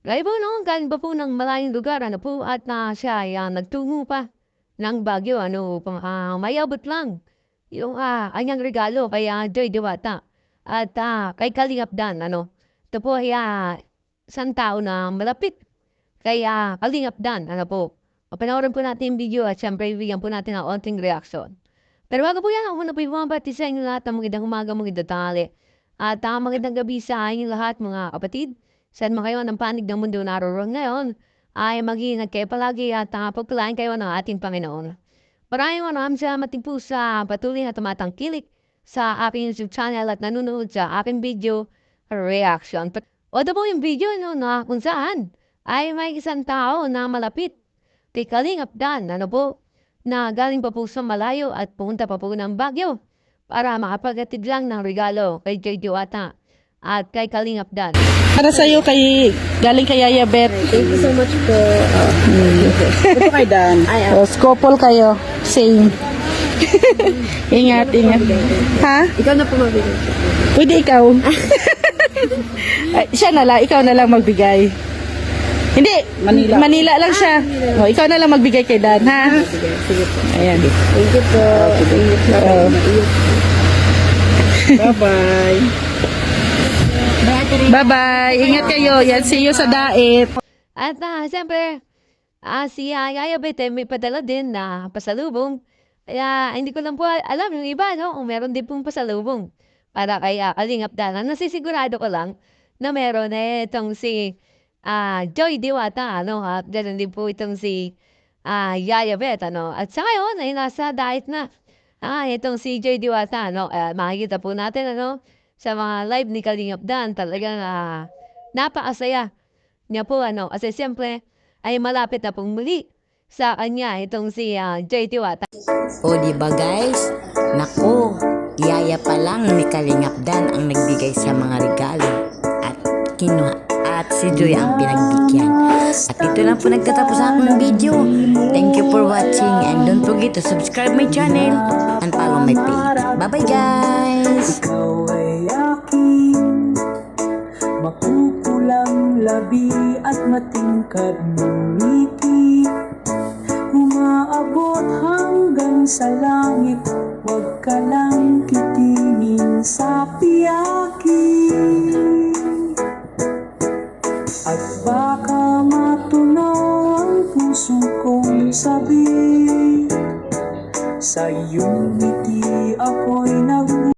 Galing pa po ng malayong lugar, ano po, at na siya ay ah, nagtungo pa ng Baguio, ano, upang ah, mayabot lang yung ah, kanyang regalo kay ah, Joy Diwata at ah, kay Kalingap Dan, ano. Ito po ay ah, isang tao na malapit kay ah, Kalingap Dan, ano po. Panoorin po natin yung video at syempre bigyan po natin ng onting reaction. Pero bago po yan, ako muna po yung bumabati sa inyo lahat ng magandang umaga, magandang tanghali. At uh, magandang gabi sa inyong lahat mga kapatid. Saan man kayo ng panig ng mundo naroon ngayon, ay mag-iingat kayo palagi at uh, pagpalain kayo ng ating Panginoon. Maraming maraming salamat din po sa patuloy na tumatangkilik sa aking YouTube channel at nanonood sa aking video reaction. O po yung video no, na kung saan ay may isang tao na malapit kay Kalingap Dan, ano po, na galing pa po sa malayo at pumunta pa po ng Baguio para makapagatid lang ng regalo kay Joy Diwata at kay Kalingap Dan. Para sa'yo kay, galing kay Yaya Bet. Thank you so much po. Ito kay Dan. Ay, O, skopol kayo. Same. ingat, ingat. Ha? ikaw na po mabigay. Pwede ikaw. Ay, siya na lang, ikaw na lang magbigay. Hindi, Manila. Manila lang siya. O, ikaw na lang magbigay kay Dan, ha? Sige, sige po. Ayan. Thank you po. Thank you po. Bye-bye. Bye-bye. Ingat kayo. Yan, see you sa daet. At ah, siyempre, ah, si uh, Yaya Bete may padala din na pasalubong. Kaya hindi ko lang po alam yung iba, no? Kung meron din pong pasalubong para kay ah, Kalingap Dan. Ang nasisigurado ko lang na meron eh itong si ah, Joy Diwata, ano? At ganoon din po itong si ah, Yaya Bet, ano? At sa ngayon ay nasa diet na. Ah, itong si Joy Diwata, ano? Eh, makikita po natin, ano? Sa mga live ni Kalingap Dan, talagang ah, napakasaya niya po ano, kasi siyempre ay malapit na pong muli sa kanya itong si uh, Joy Tiwata. O di ba guys? Nako, yaya pa lang ni Kalingap Dan ang nagbigay sa mga regalo at kinuha at si Joy ang pinagbigyan. At ito lang po nagtatapos ang video. Thank you for watching and don't forget to subscribe my channel and follow my page. Bye-bye guys! Makukulang labi at matingkad ng ngiti Umaabot hanggang sa langit Huwag ka lang kitingin sa piyaki At baka matunaw ang puso kong sabi sa unity ako'y na